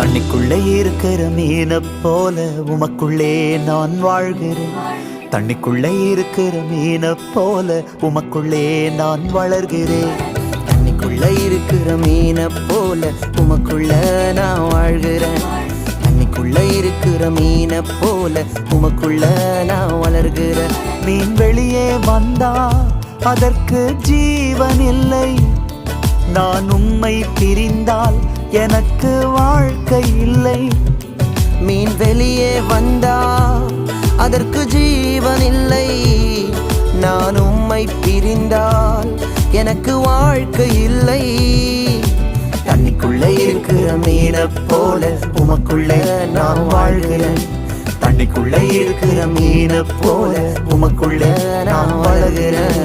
தண்ணிக்குள்ளே இருக்கிற மீனை போல உமக்குள்ளே நான் வாழ்கிறேன். தண்ணிக்குள்ளே இருக்கிற மீனை போல உமக்குள்ளே நான் வளர்கிறேன். தண்ணிக்குள்ளே இருக்கிற மீனை போல உமக்குள்ள நான் வாழ்கிறேன். தண்ணிக்குள்ளே இருக்கிற மீனை போல உமக்குள்ள நான் வளர்கிறேன். மீன் வெளியே வந்தா அதற்கு ஜீவன் இல்லை. நான் உம்மை பிரிந்தால் எனக்கு வாழ்க்கை இல்லை. மீன் வெளியே வந்தா அதற்கு ஜீவன் இல்லை. நான் உம்மை பிரிந்தால் எனக்கு வாழ்க்கை இல்லை. தண்ணிக்குள்ளே இருக்கிற மீனை போல உமக்குள்ளே நான் வாழ்கிறேன். தண்ணிக்குள்ளே இருக்கிற மீனை போல உமக்குள்ளே நான் வாழ்கிறேன்